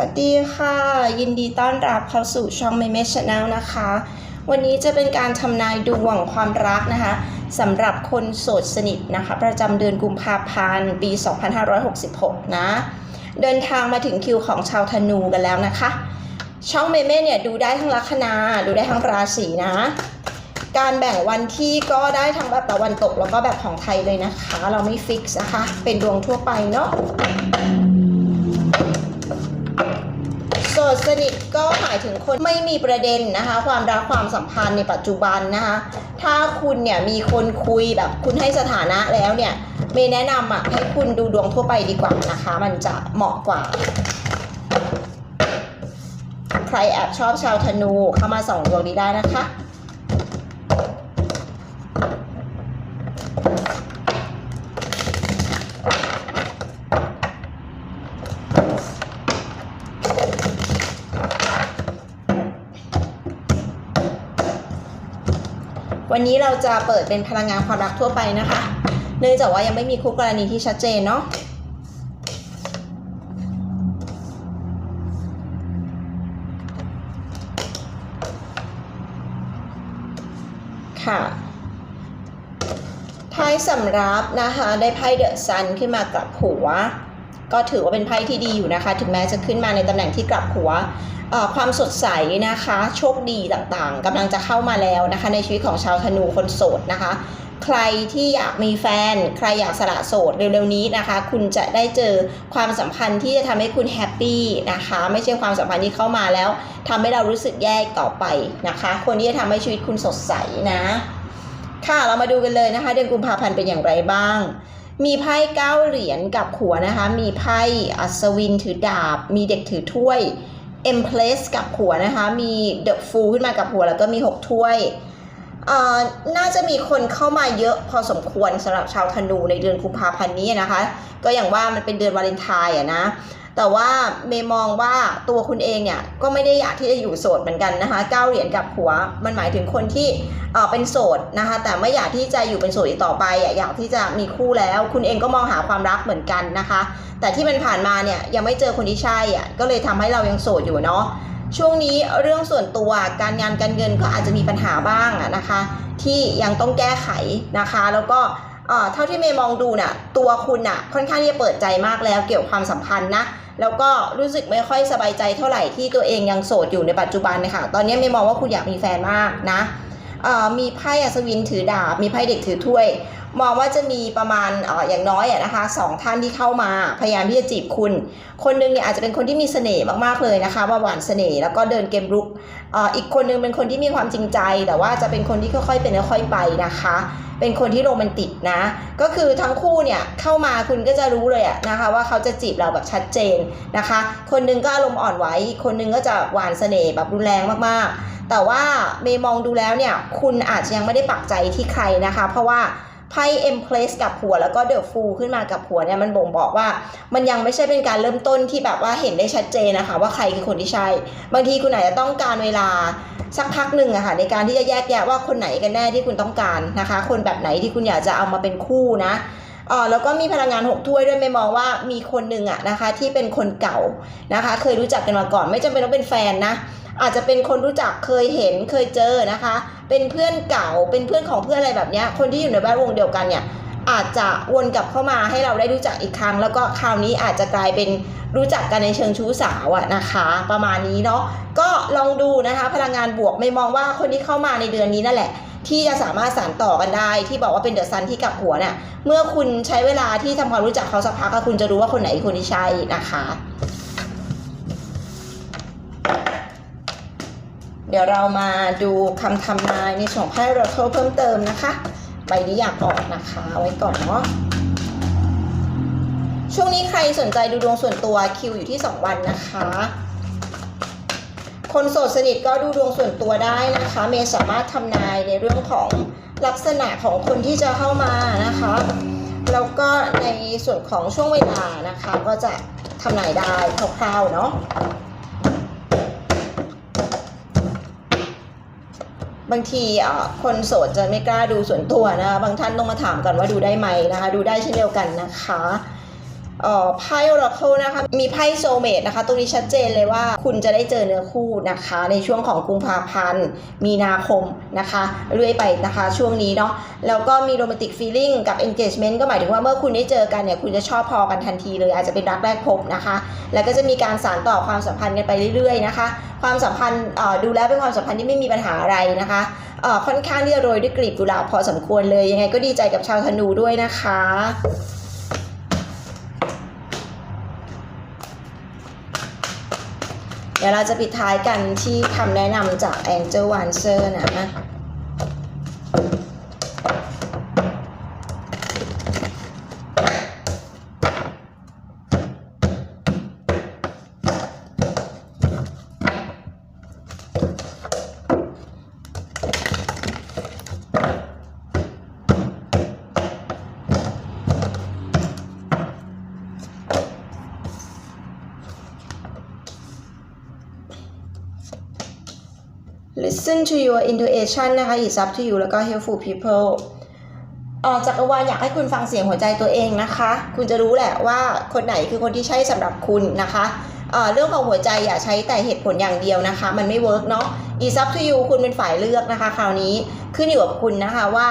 วัสดีค่ะ ยินดีต้อนรับเข้าสู่ช่อง m ม m e Channel นะคะ วันนี้จะเป็นการทำนายดวงความรักนะคะสำหรับคนโสดสนิทนะคะ ประจำเดือนกุมภาพันธ์ปี 2566 นะ เดินทางมาถึงคิวของชาวธนูกันแล้วนะคะ ช่องเมเม่เนี่ยดูได้ทั้งลัคนาดูได้ทั้งราศีนะ การแบ่งวันที่ก็ได้ทั้งแบบตะวันตกแล้วก็แบบของไทยเลยนะคะ เราไม่ฟิกซ์นะคะ เป็นดวงทั่วไปเนาะ ดสนิทก็หมายถึงคนไม่มีประเด็นนะคะ ความรักความสัมพันธ์ในปัจจุบันนะคะ ถ้าคุณเนี่ยมีคนคุยแบบคุณให้สถานะแล้วเนี่ยเมย์แนะนำอะให้คุณดูดวงทั่วไปดีกว่านะคะ มันจะเหมาะกว่า ใครแอบชอบชาวธนูเข้ามาส่องดวงนี้ได้นะคะ วันนี้เราจะเปิดเป็นพลังงานความรักทั่วไปนะคะ เนื่องจากว่ายังไม่มีคู่กรณีที่ชัดเจนเนาะค่ะไพ่สำรับนะคะ ได้ไพ่เดอะซันขึ้นมากลับหัว ก็ถือว่าเป็นไพ่ที่ดีอยู่นะคะ ถึงแม้จะขึ้นมาในตำแหน่งที่กลับหัวความสดใสนะคะ โชคดีต่างๆกำลังจะเข้ามาแล้วนะคะ ในชีวิตของชาวธนูคนโสดนะคะ ใครที่อยากมีแฟน ใครอยากสละโสดเร็วๆนี้นะคะ คุณจะได้เจอความสัมพันธ์ที่จะทำให้คุณแฮปปี้นะคะ ไม่ใช่ความสัมพันธ์ที่เข้ามาแล้วทำให้เรารู้สึกแย่ต่อไปนะคะ คนที่จะทำให้ชีวิตคุณสดใสนะ ค่ะเรามาดูกันเลยนะคะ เดือนกุมภาพันธ์เป็นอย่างไรบ้าง มีไพ่เก้าเหรียญกับหัวนะคะ มีไพ่อัศวินถือดาบ มีเด็กถือถ้วยเอ็มเพลสกับหัวนะคะ มีเดอะฟูขึ้นมากับหัวแล้วก็มีหกถ้วยอ่อน่าจะมีคนเข้ามาเยอะพอสมควรสำหรับชาวธนูในเดือนกุมภาพันธ์นี้นะคะ ก็อย่างว่ามันเป็นเดือนวาเลนไทน์อะนะ แต่ว่าเมย์มองว่าตัวคุณเองเนี่ยก็ไม่ได้อยากที่จะอยู่โสดเหมือนกันนะคะเก้าเหรียญกับหัวมันหมายถึงคนที่เป็นโสดนะคะแต่ไม่อยากที่จะอยู่เป็นโสดอีกต่อไปอยากที่จะมีคู่แล้ว คุณเองก็มองหาความรักเหมือนกันนะคะ แต่ที่มันผ่านมาเนี่ยยังไม่เจอคนที่ใช่อะก็เลยทำให้เรายังโสดอยู่เนาะช่วงนี้เรื่องส่วนตัวการงานการเงินก็อาจจะมีปัญหาบ้างนะคะ ที่ยังต้องแก้ไขนะคะ แล้วก็เท่าที่เมย์มองดูน่ะตัวคุณน่ะค่อนข้างที่จะเปิดใจมากแล้วเกี่ยวกับความสัมพันธ์นะ แล้วก็รู้สึกไม่ค่อยสบายใจเท่าไหร่ที่ตัวเองยังโสดอยู่ในปัจจุบันนะคะตอนนี้ไม่มองว่าคุณอยากมีแฟนมากนะ มีไพ่อัศวินถือดาบ มีไพ่เด็กถือถ้วย มองว่าจะมีประมาณออย่างน้อยนะคะสองท่านที่เข้ามาพยายามที่จะจีบคุณ คนหนึงเนี่ยอาจจะเป็นคนที่มีเสน่ห์มากๆเลยนะคะว่าหวานเสน่ห์แล้วก็เดินเกมรุกออีกคนหนึงเป็นคนที่มีความจริงใจ แต่ว่าจะเป็นคนที่ค่อยๆเป็นค่อยๆไปนะคะ เป็นคนที่โรแมนติกนะ ก็คือทั้งคู่เนี่ยเข้ามาคุณก็จะรู้เลยอะนะคะว่าเขาจะจีบเราแบบชัดเจนนะคะ คนหนึงก็อารมณ์อ่อนไหวอีกคนหนึงก็จะหวานเสน่ห์แบบรุนแรงมากๆ แต่ว่าเมย์มองดูแล้วเนี่ย คุณอาจจะยังไม่ได้ปักใจที่ใครนะคะ เพราะว่าไพ่เอ็มเพลสกับหัวแล้วก็เดอะฟูขึ้นมากับหัวเนี่ยมันบ่งบอกว่า มันยังไม่ใช่เป็นการเริ่มต้นที่แบบว่าเห็นได้ชัดเจนนะคะ ว่าใครคือคนที่ใช่บางทีคุณอาจจะต้องการเวลาสักพักหนึ่งอะค่ะในการที่จะแยกแยะว่าคนไหนกันแน่ที่คุณต้องการนะคะ คนแบบไหนที่คุณอยากจะเอามาเป็นคู่นะเออแล้วก็มีพลังงานหกถ้วยด้วยไม่มองว่ามีคนหนึ่งอะนะคะที่เป็นคนเก่านะคะ เคยรู้จักกันมาก่อนไม่จำเป็นต้องเป็นแฟนนะ อาจจะเป็นคนรู้จักเคยเห็นเคยเจอนะคะ เป็นเพื่อนเก่าเป็นเพื่อนของเพื่อนอะไรแบบนี้คนที่อยู่ในแวดวงเดียวกันเนี่ยอาจจะวนกลับเข้ามาให้เราได้รู้จักอีกครั้ง แล้วก็คราวนี้อาจจะกลายเป็นรู้จักกันในเชิงชู้สาวอะนะคะ ประมาณนี้เนาะก็ลองดูนะคะ พลังงานบวกไม่มองว่าคนที่เข้ามาในเดือนนี้นั่นแหละ ที่จะสามารถสานต่อกันได้ ที่บอกว่าเป็นเดอะซันที่กับหัวเนี่ยเมื่อคุณใช้เวลาที่ทำความรู้จักเขาสักพักก็คุณจะรู้ว่าคนไหนคนที่ใช่นะคะ ดี๋ยวเรามาดูคำทำนายในส่วนของไพ่โรโคเพิ่มเติมนะคะ ใบนี้อยากออกนะคะเอาไว้ก่อนเนาะช่วงนี้ใครสนใจดูดวงส่วนตัวคิวอยู่ที่ 2 วันนะคะ คนโสดสนิทก็ดูดวงส่วนตัวได้นะคะ เมย์สามารถทำนายในเรื่องของลักษณะของคนที่จะเข้ามานะคะ แล้วก็ในส่วนของช่วงเวลานะคะ ก็จะทำนายได้คร่าวๆเนาะ บางทีคนโสดจะไม่กล้าดูส่วนตัวนะคะบางท่านต้องมาถามก่อนว่าดูได้ไหมนะคะ ดูได้เช่นเดียวกันนะคะ เเอ่อไพ่ Oracle นะคะ มีไพ่โซเมตนะคะ ตรงนี้ชัดเจนเลยว่าคุณจะได้เจอเนื้อคู่นะคะ ในช่วงของกุมภาพันธ์ มีนาคมนะคะ เรื่อยไปนะคะช่วงนี้เนาะ แล้วก็มีโรแมนติกฟีลิ่งกับ engagement ก็หมายถึงว่าเมื่อคุณได้เจอกันเนี่ย คุณจะชอบพอกันทันทีเลย อาจจะเป็นรักแรกพบนะคะ แล้วก็จะมีการสานต่อความสัมพันธ์กันไปเรื่อยๆนะคะ ความสัมพันธ์ดูแล้วเป็นความสัมพันธ์ที่ไม่มีปัญหาอะไรนะคะค่อนข้างที่จะโรยด้วยกลีบกุหลาบพอสมควรเลย ยังไงก็ดีใจกับชาวธนูด้วยนะคะ เดี๋ยวเราจะปิดท้ายกันที่คำแนะนำจาก Angel Answer นะ listen to your intuition นะคะ is up to you แล้วก็ helpful people ออจักรวาลอยากให้คุณฟังเสียงหัวใจตัวเองนะคะ คุณจะรู้แหละว่าคนไหนคือคนที่ใช่สำหรับคุณนะคะเรื่องของหัวใจอย่าใช้แต่เหตุผลอย่างเดียวนะคะ มันไม่เวิร์กเนาะ is up to you คุณเป็นฝ่ายเลือกนะคะ คราวนี้ขึ้นอยู่กับคุณนะคะว่า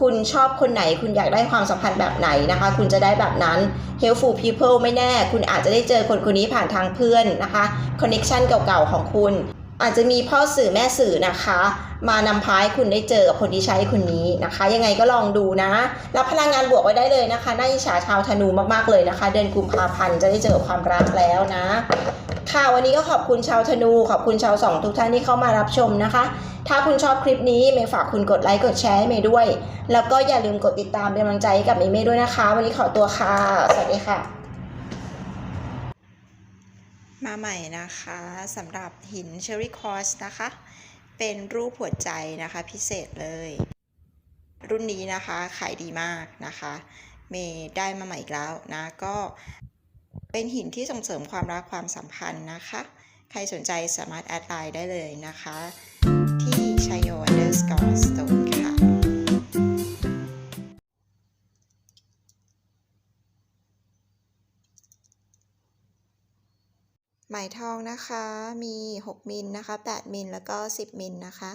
คุณชอบคนไหน คุณอยากได้ความสัมพันธ์แบบไหนนะคะ คุณจะได้แบบนั้น helpful people ไม่แน่ คุณอาจจะได้เจอคนคนนี้ผ่านทางเพื่อนนะคะ connection เก่าๆของคุณ อาจจะมีพ่อสื่อแม่สื่อนะคะ มานำพาให้คุณได้เจอกับคนที่ใช้คนนี้นะคะ ยังไงก็ลองดูนะรับพลังงานบวกไว้ได้เลยนะคะน่าอิจฉาชาวธนูมากๆเลยนะคะ เดือนกุมภาพันธ์จะได้เจอความรักแล้วนะ ค่ะวันนี้ก็ขอบคุณชาวธนู ขอบคุณชาวสองทุกท่านที่เข้ามารับชมนะคะ ถ้าคุณชอบคลิปนี้เมย์ฝากคุณกดไลค์กดแชร์ให้เมย์ด้วย แล้วก็อย่าลืมกดติดตามเป็นกำลังใจให้กับเมย์ด้วยนะคะ วันนี้ขอตัวค่ะสวัสดีค่ะ มาใหม่นะคะสำหรับหินเชอรี่คอสนะคะ เป็นรูปหัวใจนะคะพิเศษเลย รุ่นนี้นะคะขายดีมากนะคะ เมย์ได้มาใหม่อีกแล้วนะ ก็เป็นหินที่ส่งเสริมความรักความสัมพันธ์นะคะ ใครสนใจสามารถแอดไลน์ได้เลยนะคะ ที่ชัยโย underscore stone ค่ะ ไหมทองนะคะ มี 6 มิลนะคะ 8 มิลแล้วก็ 10 มิลนะคะ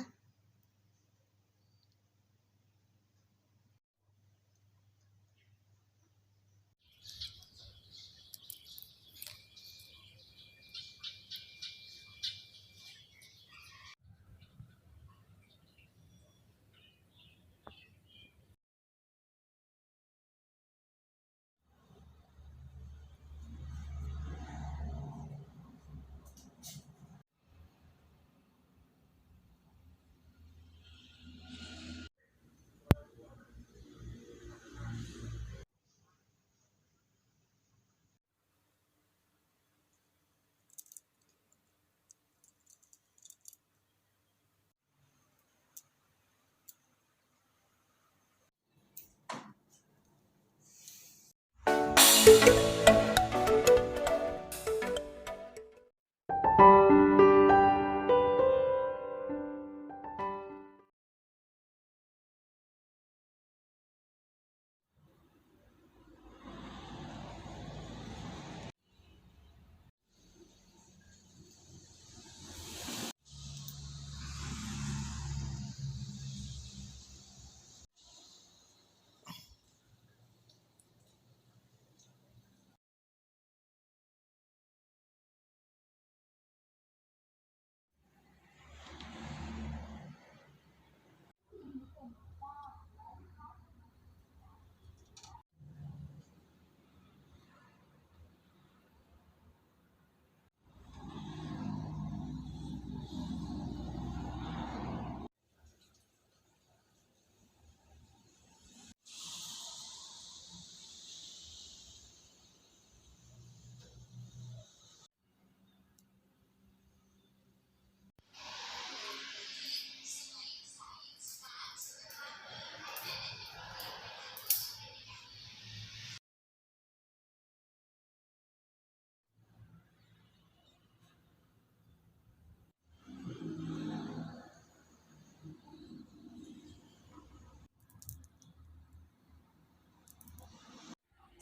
ค